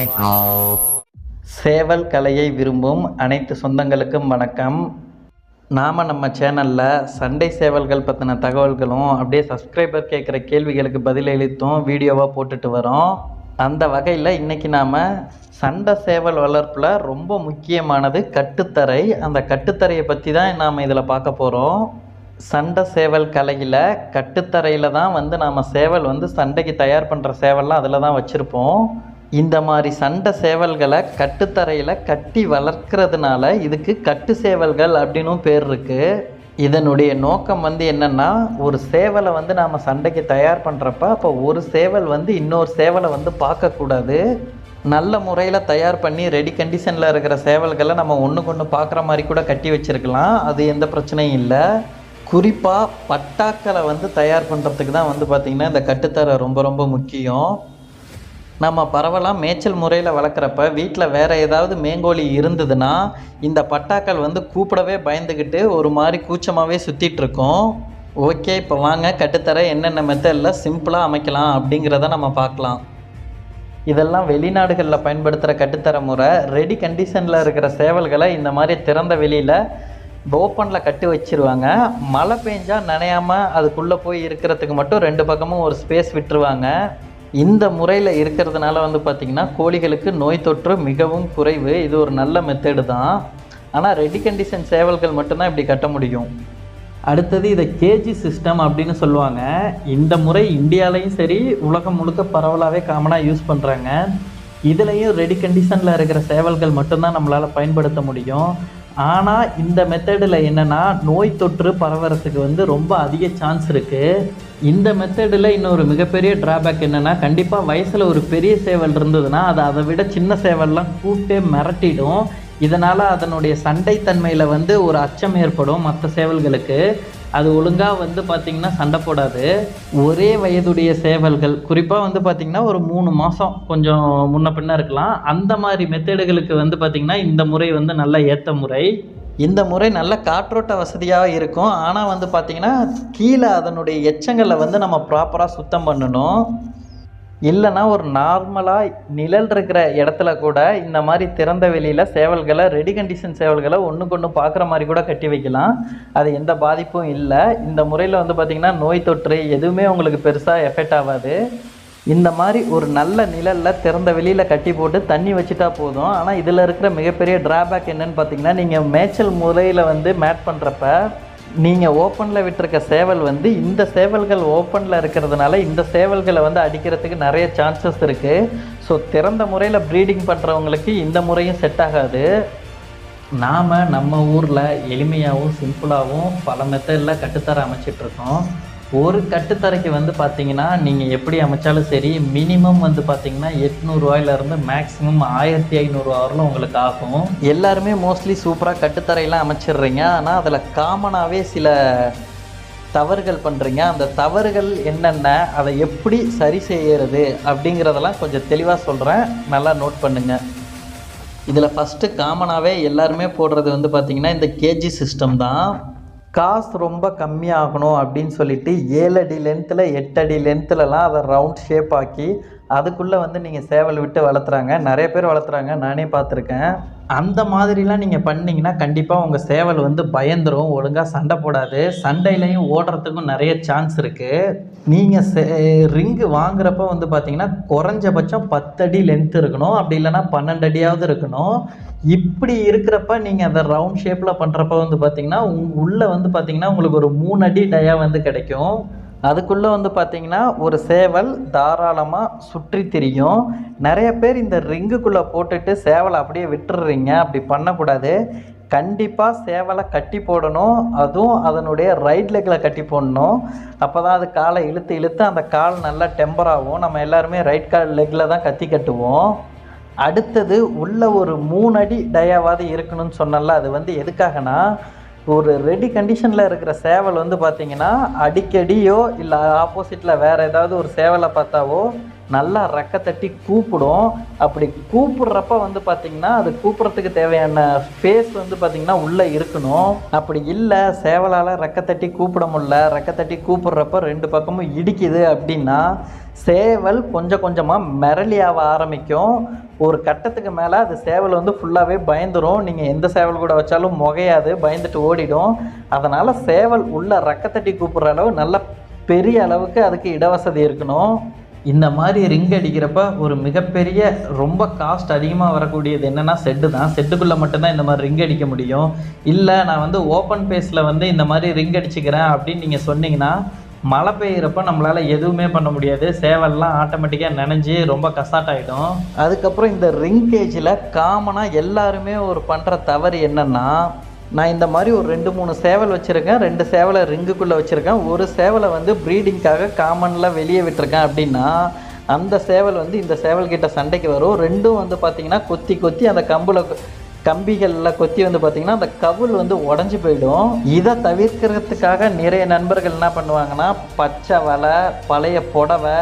Sign of. சேவல் கலையை விரும்பும் அனைத்து சொந்தங்களுக்கும் வணக்கம். நாம் நம்ம சேனலில் சண்டை சேவல்கள் பற்றின தகவல்களும் அப்படியே சப்ஸ்கிரைபர் கேட்குற கேள்விகளுக்கு பதிலளித்தும் வீடியோவாக போட்டுட்டு வரோம். அந்த வகையில் இன்றைக்கி நாம் சண்டை சேவல் வளர்ப்பில் ரொம்ப முக்கியமானது கட்டுத்தரை. அந்த கட்டுத்தரையை பற்றி தான் நாம் இதில் பார்க்க போகிறோம் சண்டை சேவல் கலையில் கட்டுத்தரையில் தான் வந்து நாம் சேவல் வந்து சண்டைக்கு தயார் பண்ணுற சேவல்லாம் அதில் தான் வச்சுருப்போம். இந்த மாதிரி சண்டை சேவல்களை கட்டுத்தரையில் கட்டி வளர்க்குறதுனால இதுக்கு கட்டு சேவல்கள் அப்படின்னும் பேர் இருக்குது இதனுடைய நோக்கம் வந்து என்னென்னா ஒரு சேவலை வந்து நாம் சண்டைக்கு தயார் பண்ணுறப்ப அப்போ ஒரு சேவல் வந்து இன்னொரு சேவலை வந்து பார்க்கக்கூடாது நல்ல முறையில் தயார் பண்ணி ரெடி கண்டிஷனில் இருக்கிற சேவல்களை நம்ம ஒன்று கொண்டு பார்க்குற மாதிரி கூட கட்டி வச்சுருக்கலாம். அது எந்த பிரச்சனையும் இல்லை. குறிப்பாக பட்டாக்களை வந்து தயார் பண்ணுறதுக்கு தான் வந்து பார்த்திங்கன்னா இந்த கட்டுத்தரை ரொம்ப ரொம்ப முக்கியம். நம்ம பரவலாக மேய்ச்சல் முறையில் வளர்க்குறப்ப வீட்டில் வேறு ஏதாவது மேங்கோலி இருந்ததுன்னா இந்த பட்டாக்கள் வந்து கூப்பிடவே பயந்துக்கிட்டு ஒரு மாதிரி கூச்சமாகவே சுற்றிட்டுருக்கோம் ஓகே இப்போ வாங்க கட்டுத்தர என்னென்ன மெத்தடில் சிம்பிளாக அமைக்கலாம் அப்படிங்கிறத நம்ம பார்க்கலாம். இதெல்லாம் வெளிநாடுகளில் பயன்படுத்துகிற கட்டுத்தர முறை ரெடி கண்டிஷனில் இருக்கிற சேவல்களை இந்த மாதிரி திறந்த வெளியில் ஓப்பனில் கட்டி வச்சிருவாங்க. மழை பெஞ்சால் நனையாமல் அதுக்குள்ளே போய் இருக்கிறதுக்கு மட்டும் ரெண்டு பக்கமும் ஒரு ஸ்பேஸ் விட்டுருவாங்க. இந்த முறையில் இருக்கிறதுனால வந்து பார்த்திங்கன்னா கோழிகளுக்கு நோய் தொற்று மிகவும் குறைவு. இது ஒரு நல்ல மெத்தேடு தான். ஆனால் ரெடி கண்டிஷன் சேவல்கள் மட்டும்தான் இப்படி கட்ட முடியும். அடுத்தது இதை கேஜி சிஸ்டம் அப்படின்னு சொல்லுவாங்க. இந்த முறை இந்தியாலையும் சரி உலகம் முழுக்க பரவலாகவே காமனாக யூஸ் பண்ணுறாங்க இதுலேயும் ரெடி கண்டிஷனில் இருக்கிற சேவல்கள் மட்டும்தான் நம்மளால் பயன்படுத்த முடியும். ஆனால் இந்த மெத்தடில் என்னென்னா நோய் தொற்று பரவறதுக்கு வந்து ரொம்ப அதிக சான்ஸ் இருக்குது இந்த மெத்தடில் இன்னொரு மிகப்பெரிய ட்ராபேக் என்னென்னா கண்டிப்பாக வயசில் ஒரு பெரிய சேவல் இருந்ததுன்னா அது அதை விட சின்ன சேவல்லாம் கூப்பிட்டே மிரட்டிடும். இதனால் அதனுடைய சண்டைத்தன்மையில் வந்து ஒரு அச்சம் ஏற்படும் மற்ற சேவல்களுக்கு. அது ஒழுங்காக வந்து பார்த்திங்கன்னா சண்டை போடாது. ஒரே வயதுடைய சேவல்கள் குறிப்பாக வந்து பார்த்திங்கன்னா ஒரு மூணு மாதம் கொஞ்சம் முன்ன பின்ன இருக்கலாம். அந்த மாதிரி மெத்தேடுகளுக்கு வந்து பார்த்திங்கன்னா இந்த முறை வந்து நல்ல ஏற்ற முறை. இந்த முறை நல்ல காற்றோட்ட வசதியாக இருக்கும். ஆனால் வந்து பார்த்திங்கன்னா கீழே அதனுடைய எச்சங்களை வந்து நம்ம ப்ராப்பராக சுத்தம் பண்ணணும். இல்லைன்னா ஒரு நார்மலாக நிழல் இருக்கிற இடத்துல கூட இந்த மாதிரி திறந்த வெளியில் சேவல்களை ரெடி கண்டிஷன் சேவல்களை ஒன்றுக்கு ஒன்று பார்க்குற மாதிரி கூட கட்டி வைக்கலாம். அது எந்த பாதிப்பும் இல்லை. இந்த முறையில் வந்து பார்த்திங்கன்னா நோய் தொற்று எதுவுமே உங்களுக்கு பெருசாக எஃபெக்ட் ஆகாது. இந்த மாதிரி ஒரு நல்ல நிழலில் திறந்த வெளியில் கட்டி போட்டு தண்ணி வச்சுட்டா போதும். ஆனால் இதில் இருக்கிற மிகப்பெரிய ட்ராபேக் என்னன்னு பார்த்தீங்கன்னா நீங்கள் மேய்ச்சல் முறையில் வந்து மேட் பண்ணுறப்ப நீங்கள் ஓப்பனில் விட்டிருக்க சேவல் வந்து இந்த சேவல்கள் ஓப்பனில் இருக்கிறதுனால இந்த சேவல்களை வந்து அடிக்கிறதுக்கு நிறைய சான்சஸ் இருக்குது ஸோ திறந்த முறையில் ப்ரீடிங் பண்ணுறவங்களுக்கு இந்த முறையும் செட் ஆகாது. நாம் நம்ம ஊரில் எளிமையாகவும் சிம்பிளாகவும் பல மெத்தடில் கட்டுத்தர அமைச்சிட்ருக்கோம் ஒரு கட்டுத்தரைக்கு வந்து பார்த்தீங்கன்னா நீங்கள் எப்படி அமைச்சாலும் சரி மினிமம் வந்து பார்த்தீங்கன்னா எட்நூறுவாயிலேருந்து மேக்ஸிமம் ஆயிரத்தி ஐநூறுரூவா வரலும் உங்களுக்கு ஆகும். எல்லாருமே மோஸ்ட்லி சூப்பராக கட்டுத்தரையெல்லாம் அமைச்சிடுறீங்க. ஆனால் அதில் காமனாகவே சில தவறுகள் பண்ணுறீங்க அந்த தவறுகள் என்னென்ன அதை எப்படி சரி செய்யறது அப்படிங்கிறதெல்லாம் கொஞ்சம் தெளிவாக சொல்கிறேன் நல்லா நோட் பண்ணுங்கள் இதில் ஃபஸ்ட்டு காமனாகவே எல்லாருமே போடுறது வந்து பார்த்திங்கன்னா இந்த கேஜி சிஸ்டம் தான். காசு ரொம்ப கம்மியாகணும் அப்படின்னு சொல்லிட்டு ஏழடி லென்த்தில் எட்டடி லென்த்துலலாம் அதை ரவுண்ட் ஷேப் ஆக்கி அதுக்குள்ளே வந்து நீங்கள் சேவல் விட்டு வளர்த்துறாங்க. நிறைய பேர் வளர்த்துறாங்க. நானே பார்த்துருக்கேன். அந்த மாதிரிலாம் நீங்கள் பண்ணிங்கன்னா கண்டிப்பாக உங்கள் சேவல் வந்து பயந்துரும் ஒழுங்காக சண்டை போடாது. சண்டையிலையும் ஓடுறதுக்கும் நிறைய சான்ஸ் இருக்குது நீங்கள் சே ரிங்கு வாங்குறப்ப வந்து பார்த்தீங்கன்னா குறைஞ்சபட்சம் பத்து அடி லென்த் இருக்கணும். அப்படி இல்லைனா பன்னெண்டு அடியாவது இருக்கணும். இப்படி இருக்கிறப்ப நீங்கள் அதை ரவுண்ட் ஷேப்பில் பண்ணுறப்ப வந்து பார்த்தீங்கன்னா உங் உள்ளே வந்து பார்த்தீங்கன்னா உங்களுக்கு ஒரு மூணு அடி டயா வந்து கிடைக்கும். அதுக்குள்ளே வந்து பார்த்தீங்கன்னா ஒரு சேவல் தாராளமாக சுற்றி திரியும். நிறைய பேர் இந்த ரிங்குக்குள்ளே போட்டுட்டு சேவலை அப்படியே விட்டுடுறீங்க அப்படி பண்ணக்கூடாது. கண்டிப்பாக சேவலை கட்டி போடணும். அதுவும் அதனுடைய ரைட் லெக்கில் கட்டி போடணும். அப்போ தான் அது காலை இழுத்து இழுத்து அந்த கால் நல்லா டெம்பர் ஆகும். நம்ம எல்லாருமே ரைட் கால் லெக்கில் தான் கத்தி கட்டுவோம். அடுத்தது உள்ள ஒரு மூணு அடி டயாவாவது இருக்கணும்னு சொன்னல அது வந்து எதுக்காகனா ஒரு ரெடி கண்டிஷனில் இருக்கிற சேவல் வந்து பார்த்தீங்கன்னா அடிக்கடியோ இல்லை ஆப்போசிட்டில் வேறு ஏதாவது ஒரு சேவலை பார்த்தாவோ நல்லா ரெக்க தட்டி கூப்பிடும். அப்படி கூப்பிடுறப்ப வந்து பார்த்திங்கன்னா அது கூப்பிட்றதுக்கு தேவையான ஸ்பேஸ் வந்து பார்த்திங்கன்னா உள்ளே இருக்கணும். அப்படி இல்லை சேவலால் ரெக்க தட்டி கூப்பிட முடியல. ரெக்க தட்டி கூப்பிட்றப்ப ரெண்டு பக்கமும் இடிக்குது அப்படின்னா சேவல் கொஞ்சம் கொஞ்சமாக மிரளியாக ஆரம்பிக்கும். ஒரு கட்டத்துக்கு மேலே அது சேவல் வந்து ஃபுல்லாகவே பயந்துடும் நீங்கள் எந்த சேவல் கூட வச்சாலும் முகையாது பயந்துட்டு ஓடிடும். அதனால் சேவல் உள்ள ரக்கத்தட்டி கூப்பிட்ற அளவு நல்ல பெரிய அளவுக்கு அதுக்கு இடவசதி இருக்கணும். இந்த மாதிரி ரிங் அடிக்கிறப்ப ஒரு மிகப்பெரிய ரொம்ப காஸ்ட் அதிகமாக வரக்கூடியது என்னென்னா செட்டு தான். செட்டுக்குள்ளே மட்டும்தான் இந்த மாதிரி ரிங் அடிக்க முடியும். இல்லை நான் வந்து ஓப்பன் பேஸில் வந்து இந்த மாதிரி ரிங் அடிச்சுக்கிறேன் அப்படின்னு நீங்கள் சொன்னீங்கன்னா மழை பெய்கிறப்ப நம்மளால் எதுவுமே பண்ண முடியாது. சேவல்லாம் ஆட்டோமேட்டிக்காக நனைஞ்சு ரொம்ப கசாட்டாயிடும் அதுக்கப்புறம் இந்த ரிங் கேஜில் காமனாக எல்லாருமே ஒரு பண்ணுற தவறு என்னென்னா நான் இந்த மாதிரி ஒரு ரெண்டு மூணு சேவல் வச்சுருக்கேன். ரெண்டு சேவலை ரிங்குக்குள்ளே வச்சுருக்கேன். ஒரு சேவலை வந்து ப்ரீடிங்காக காமனில் வெளியே விட்டுருக்கேன் அப்படின்னா அந்த சேவல் வந்து இந்த சேவல்கிட்ட சண்டைக்கு வரும். ரெண்டும் வந்து பார்த்திங்கன்னா கொத்தி கொத்தி அந்த கம்பில் கம்பிகளில் கொத்தி வந்து பார்த்திங்கன்னா அந்த கவுல் வந்து உடஞ்சி போயிடும். இதை தவிர்க்கிறதுக்காக நிறைய நண்பர்கள் என்ன பண்ணுவாங்கன்னா பச்சை வலை பழைய புடவை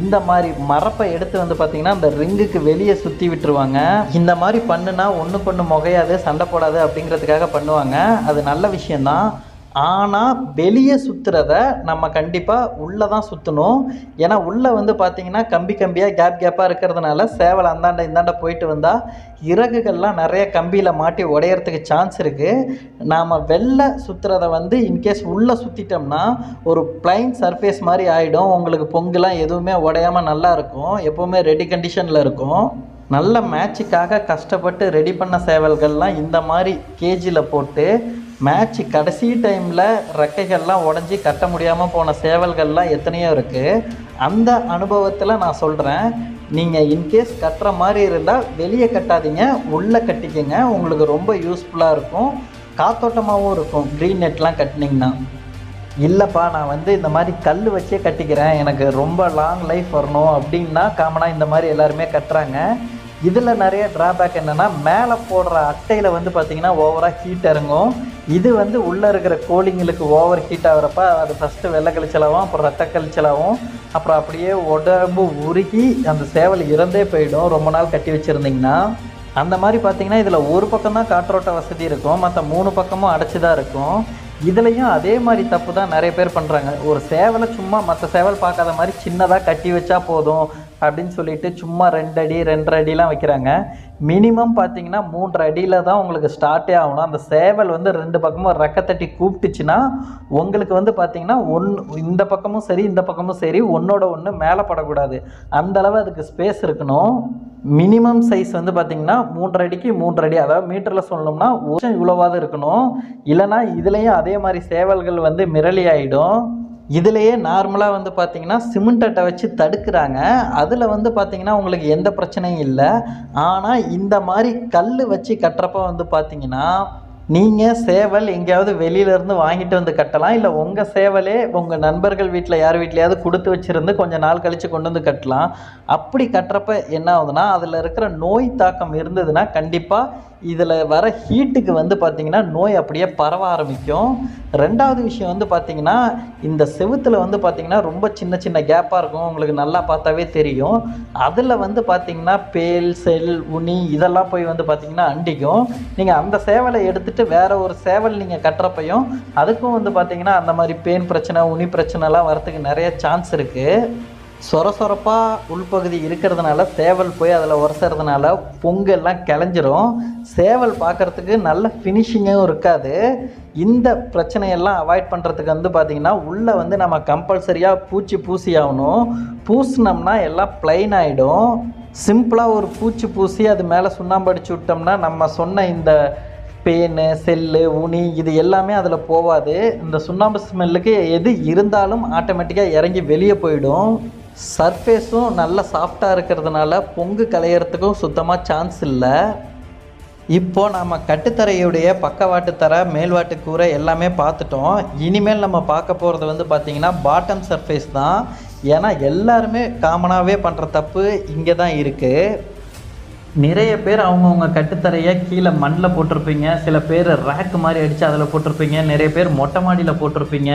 இந்த மாதிரி மரப்பை எடுத்து வந்து பார்த்திங்கன்னா அந்த ரிங்குக்கு வெளியே சுற்றி விட்டுருவாங்க. இந்த மாதிரி பண்ணுனா ஒன்றுக்கு ஒன்று முகையாது சண்டை போடாது அப்படிங்கிறதுக்காக பண்ணுவாங்க. அது நல்ல விஷயந்தான் ஆனால் வெளியே சுற்றுறத நம்ம கண்டிப்பாக உள்ளே தான் சுற்றணும் ஏன்னா உள்ளே வந்து பார்த்திங்கன்னா கம்பி கம்பியாக கேப் கேப்பாக இருக்கிறதுனால சேவல் அந்தாண்ட இந்தாண்ட போயிட்டு வந்தால் இறகுகள்லாம் நிறைய கம்பியில் மாட்டி உடையறதுக்கு சான்ஸ் இருக்குது நாம் வெளில சுற்றுறத வந்து இன்கேஸ் உள்ளே சுற்றிட்டோம்னா ஒரு பிளைன் சர்ஃபேஸ் மாதிரி ஆகிடும் உங்களுக்கு பொங்கலாம் எதுவுமே உடையாமல் நல்லா இருக்கும். எப்போவுமே ரெடி கண்டிஷனில் இருக்கும். நல்ல மேட்சுக்காக கஷ்டப்பட்டு ரெடி பண்ண சேவல்கள்லாம் இந்த மாதிரி கேஜியில் போட்டு மேட்ச் கடைசி டைமில் ரெக்கைகள்லாம் உடஞ்சி கட்ட முடியாமல் போன சேவல்கள்லாம் எத்தனையோ இருக்குது அந்த அனுபவத்தில் நான் சொல்கிறேன் நீங்கள் இன்கேஸ் கட்டுற மாதிரி இருந்தால் வெளியே கட்டாதீங்க உள்ளே கட்டிக்கங்க. உங்களுக்கு ரொம்ப யூஸ்ஃபுல்லாக இருக்கும். காத்தோட்டமாகவும் இருக்கும். க்ரீன் நெட்லாம் கட்டினீங்கன்னா. இல்லைப்பா நான் வந்து இந்த மாதிரி கல் வச்சே கட்டிக்கிறேன். எனக்கு ரொம்ப லாங் லைஃப் வரணும் அப்படின்னா காமனாக இந்த மாதிரி எல்லாருமே கட்டுறாங்க. இதில் நிறைய ட்ராபேக் என்னென்னா மேலே போடுற அட்டையில் வந்து பார்த்திங்கன்னா ஓவராக ஹீட் இறங்கும். இது வந்து உள்ளே இருக்கிற கோழிங்களுக்கு ஓவர் ஹீட் ஆகிறப்ப அது ஃபஸ்ட்டு வெள்ளை கழிச்சலாகவும் அப்புறம் ரத்த கழிச்சலாகவும் அப்புறம் அப்படியே உடம்பு உருகி அந்த சேவல் இறந்தே போயிடும். ரொம்ப நாள் கட்டி வச்சுருந்திங்கன்னா அந்த மாதிரி பார்த்தீங்கன்னா இதில் ஒரு பக்கம் தான் காற்றோட்ட வசதி இருக்கும். மற்ற மூணு பக்கமும் அடைச்சி தான் இருக்கும். இதுலேயும் அதே மாதிரி தப்பு தான் நிறைய பேர் பண்ணுறாங்க ஒரு சேவலை சும்மா மற்ற சேவல் பார்க்காத மாதிரி சின்னதாக கட்டி வச்சா போதும். அப்படின்னு சொல்லிட்டு சும்மா ரெண்டு அடி ரெண்டரை அடிலாம் வைக்கிறாங்க. மினிமம் பார்த்தீங்கன்னா மூன்றரை அடியில் தான் உங்களுக்கு ஸ்டார்ட்டே ஆகணும். அந்த சேவல் வந்து ரெண்டு பக்கமும் ரெக்கத்தட்டி கூப்பிட்டுச்சுன்னா உங்களுக்கு வந்து பார்த்தீங்கன்னா ஒன் இந்த பக்கமும் சரி இந்த பக்கமும் சரி ஒன்றோட ஒன்று மேலே படக்கூடாது. அந்த அளவு அதுக்கு ஸ்பேஸ் இருக்கணும். மினிமம் சைஸ் வந்து பார்த்தீங்கன்னா மூன்றரை அடிக்கு மூன்றரை அடி. அதாவது மீட்டரில் சொல்லணும்னா ஒரு இவ்வளோவாது இருக்கணும். இல்லைனா இதுலேயும் அதே மாதிரி சேவல்கள் வந்து மிரளி ஆகிடும் இதுலேயே நார்மலாக வந்து பார்த்தீங்கன்னா சிமெண்ட் அட்டை வச்சு தடுக்கிறாங்க. அதில் வந்து பார்த்தீங்கன்னா உங்களுக்கு எந்த பிரச்சனையும் இல்லை. ஆனால் இந்த மாதிரி கல் வச்சு கட்டுறப்ப வந்து பார்த்தீங்கன்னா நீங்கள் சேவல் எங்கேயாவது வெளியிலேருந்து வாங்கிட்டு வந்து கட்டலாம். இல்லை உங்கள் சேவலே உங்கள் நண்பர்கள் வீட்டில் யார் வீட்லையாவது கொடுத்து வச்சுருந்து கொஞ்சம் நாள் கழித்து கொண்டு வந்து கட்டலாம். அப்படி கட்டுறப்ப என்ன ஆகுதுன்னா அதில் இருக்கிற நோய் தாக்கம் இருந்ததுன்னா கண்டிப்பாக இதில் வர ஹீட்டுக்கு வந்து பார்த்திங்கன்னா நோய் அப்படியே பரவ ஆரம்பிக்கும். ரெண்டாவது விஷயம் வந்து பார்த்திங்கன்னா இந்த செவுத்தில் வந்து பார்த்திங்கன்னா ரொம்ப சின்ன சின்ன கேப்பாக இருக்கும். உங்களுக்கு நல்லா பார்த்தாவே தெரியும். அதில் வந்து பார்த்திங்கன்னா பேல் செல் உனி இதெல்லாம் போய் வந்து பார்த்திங்கன்னா அண்டிக்கும். நீங்கள் அந்த சேவலை எடுத்துகிட்டு வேறு ஒரு சேவல் நீங்கள் கட்டுறப்பையும் அதுக்கும் வந்து பார்த்திங்கன்னா அந்த மாதிரி பேன் பிரச்சனை உனி பிரச்சனைலாம் வரத்துக்கு நிறைய சான்ஸ் இருக்குது சொர சொரப்பாக உள்பகுதி இருக்கிறதுனால சேவல் போய் அதில் உரசுறதுனால பொங்கல்லாம் கிளஞ்சிரும். சேவல் பார்க்குறதுக்கு நல்ல ஃபினிஷிங்கும் இருக்காது. இந்த பிரச்சனையெல்லாம் அவாய்ட் பண்ணுறதுக்கு வந்து பார்த்திங்கன்னா உள்ளே வந்து நம்ம கம்பல்சரியாக பூச்சி பூசி ஆகணும். பூசினோம்னா எல்லாம் ப்ளைன் ஆகிடும் சிம்பிளாக ஒரு பூச்சி பூசி அது மேலே சுண்ணாம்பு அடிச்சு விட்டோம்னா நம்ம சொன்ன இந்த பேனு செல்லு உனி இது எல்லாமே அதில் போகாது இந்த சுண்ணாம்பு ஸ்மெல்லுக்கு எது இருந்தாலும் ஆட்டோமேட்டிக்காக இறங்கி வெளியே போயிடும். சர்ஃபேஸும் நல்ல சாஃப்டாக இருக்கிறதுனால பொங்கு கலையிறதுக்கும் சுத்தமாக சான்ஸ் இல்லை. இப்போ நம்ம கட்டுத்தரையுடைய பக்கவாட்டு தர மேல்வாட்டு கூரை எல்லாமே பார்த்துட்டோம். இனிமேல் நம்ம பார்க்க போகிறது வந்து பார்த்திங்கன்னா பாட்டம் சர்ஃபேஸ் தான். ஏன்னா எல்லாருமே காமனாகவே பண்ணுற தப்பு இங்கே தான் இருக்குது நிறைய பேர் அவங்கவுங்க கட்டுத்தரையை கீழே மண்ணில் போட்டிருப்பீங்க. சில பேர் ரேக்கு மாதிரி அடித்து அதில் போட்டிருப்பீங்க. நிறைய பேர் மொட்டை மாடியில் போட்டிருப்பீங்க.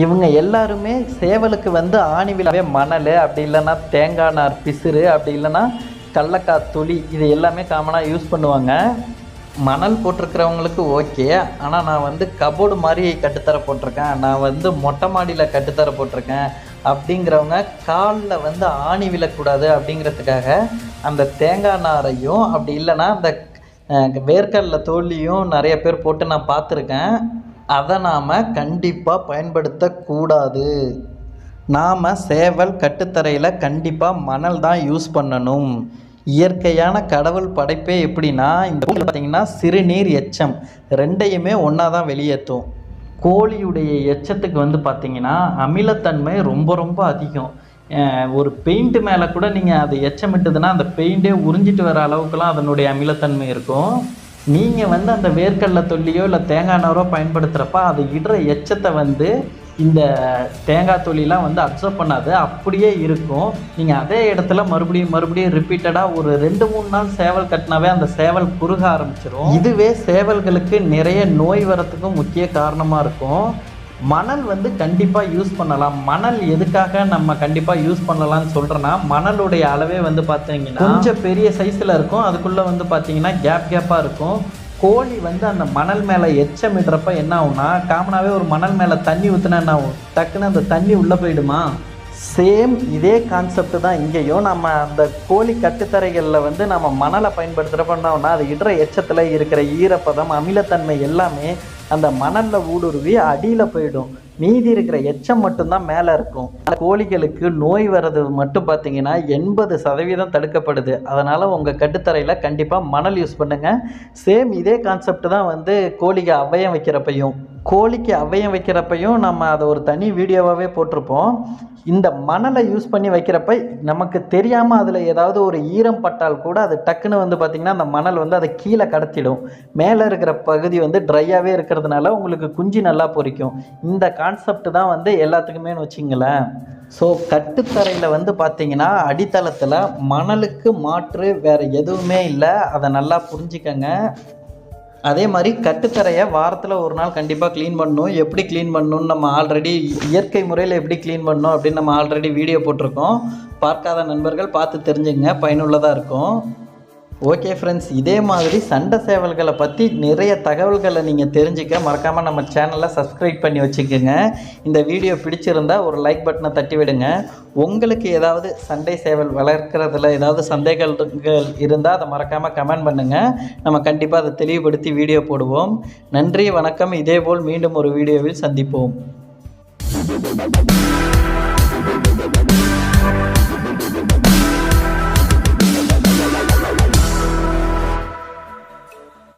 இவங்க எல்லாருமே சேவலுக்கு வந்து ஆணி விழாவே மணல் அப்படி இல்லைன்னா தேங்காய் நார் பிசுறு அப்படி இல்லைன்னா கடலக்காய் துளி இது எல்லாமே காமனாக யூஸ் பண்ணுவாங்க. மணல் போட்டிருக்கிறவங்களுக்கு ஓகே ஆனால் நான் வந்து கபோர்டு மாதிரி கட்டுத்தர போட்டிருக்கேன். நான் வந்து மொட்டை மாடியில் கட்டுத்தர போட்டிருக்கேன். அப்படிங்கிறவங்க காலில் வந்து ஆணி விழக்கூடாது அப்படிங்கிறதுக்காக அந்த தேங்காய் நாரையும் அப்படி இல்லைன்னா அந்த வேர்க்கடல தோல்லியும் நிறைய பேர் போட்டு நான் பார்த்துருக்கேன். அதை நாம் கண்டிப்பாக பயன்படுத்தக்கூடாது நாம் சேவல் கட்டுத்தரையில் கண்டிப்பாக மணல் தான் யூஸ் பண்ணணும். இயற்கையான கடவுள் படைப்பே எப்படின்னா இந்த பார்த்திங்கன்னா சிறுநீர் எச்சம் ரெண்டையுமே ஒன்றா தான் வெளியேற்றும். கோழியுடைய எச்சத்துக்கு வந்து பார்த்திங்கன்னா அமிலத்தன்மை ரொம்ப ரொம்ப அதிகம். ஒரு பெயிண்ட் மேலே கூட நீங்கள் அது எச்சமிட்டதுன்னா அந்த பெயிண்டே உறிஞ்சிட்டு வர அளவுக்குலாம் அதனுடைய அமிலத்தன்மை இருக்கும். நீங்கள் வந்து அந்த வேர்க்கடலை தொல்லியோ இல்லை தேங்காய் நாரோ பயன்படுத்துகிறப்ப அது இடுற எச்சத்தை வந்து இந்த தேங்காய் தொழிலாம் வந்து அப்சர்வ் பண்ணாது. அப்படியே இருக்கும். நீங்கள் அதே இடத்துல மறுபடியும் மறுபடியும் ரிப்பீட்டடாக ஒரு ரெண்டு மூணு நாள் சேவல் கட்டினாவே அந்த சேவல் குறுக ஆரம்பிச்சிடும் இதுவே சேவல்களுக்கு நிறைய நோய் வரத்துக்கும் முக்கிய காரணமாக இருக்கும். மணல் வந்து கண்டிப்பாக யூஸ் பண்ணலாம். மணல் எதுக்காக நம்ம கண்டிப்பாக யூஸ் பண்ணலாம்னு சொல்கிறேன்னா மணலுடைய அளவே வந்து பார்த்தீங்கன்னா கொஞ்சம் பெரிய சைஸில் இருக்கும். அதுக்குள்ளே வந்து பார்த்தீங்கன்னா கேப் கேப்பாக இருக்கும். கோழி வந்து அந்த மணல் மேலே எச்சமிடுறப்ப என்ன ஆகும்னா காமனாகவே ஒரு மணல் மேலே தண்ணி ஊற்றினா என்ன ஆகும்? டக்குன்னு அந்த தண்ணி உள்ளே போயிடுமா? சேம் இதே கான்செப்ட் தான் இங்கேயும். நம்ம அந்த கோழி கட்டுத்தரைகளில் வந்து நம்ம மணலை பயன்படுத்துகிறப்ப என்ன ஆகும்னா அது இடுற எச்சத்தில் இருக்கிற ஈரப்பதம் அமிலத்தன்மை எல்லாமே அந்த மணலில் ஊடுருவி அடியில் போயிடும். மீதி இருக்கிற எச்சம் மட்டும்தான் மேலே இருக்கும். அந்த கோழிகளுக்கு நோய் வர்றது மட்டும் பார்த்தீங்கன்னா எண்பது சதவீதம் தடுக்கப்படுது. அதனால் உங்கள் கட்டுத்தரையில் கண்டிப்பாக மணல் யூஸ் பண்ணுங்கள் சேம் இதே கான்செப்ட் தான் வந்து கோழிக்கு அவ்வையம் வைக்கிறப்பையும். கோழிக்கு அவையம் வைக்கிறப்பையும் நம்ம அதை ஒரு தனி வீடியோவாகவே போட்டிருப்போம். இந்த மணலை யூஸ் பண்ணி வைக்கிறப்ப நமக்கு தெரியாமல் அதில் ஏதாவது ஒரு ஈரம் பட்டால் கூட அது டக்குன்னு வந்து பார்த்திங்கன்னா அந்த மணல் வந்து அதை கீழே கடத்திடும். மேலே இருக்கிற பகுதி வந்து ட்ரையாகவே இருக்கிறதுனால உங்களுக்கு குஞ்சு நல்லா பொரிக்கும். இந்த கான்செப்ட் தான் வந்து எல்லாத்துக்குமே வச்சிங்களேன். ஸோ கட்டுத்தரையில் வந்து பார்த்திங்கன்னா அடித்தளத்தில் மணலுக்கு மாற்று வேறு எதுவுமே இல்லை. அதை நல்லா புரிஞ்சுக்கங்க. அதே மாதிரி கட்டுத்தரையை வாரத்தில் ஒரு நாள் கண்டிப்பாக க்ளீன் பண்ணணும். எப்படி க்ளீன் பண்ணணும்னு நம்ம ஆல்ரெடி இயற்கை முறையில் எப்படி க்ளீன் பண்ணணும் அப்படின்னு நம்ம ஆல்ரெடி வீடியோ போட்டிருக்கோம். பார்க்காத நண்பர்கள் பார்த்து தெரிஞ்சுங்க பயனுள்ளதாக இருக்கும். ஓகே ஃப்ரெண்ட்ஸ் இதே மாதிரி சண்டை சேவல்களை பற்றி நிறைய தகவல்களை நீங்கள் தெரிஞ்சுக்க மறக்காமல் நம்ம சேனலை சப்ஸ்கிரைப் பண்ணி வச்சுக்கோங்க. இந்த வீடியோ பிடிச்சிருந்தா ஒரு லைக் பட்டனை தட்டி விடுங்க. உங்களுக்கு ஏதாவது சண்டை சேவல் வளர்க்குறதுல ஏதாவது சந்தேகங்கள் இருந்தால் அதை மறக்காமல் கமெண்ட் பண்ணுங்கள் நம்ம கண்டிப்பாக அதை தெளிவுபடுத்தி வீடியோ போடுவோம். நன்றி வணக்கம். இதேபோல் மீண்டும் ஒரு வீடியோவில் சந்திப்போம்.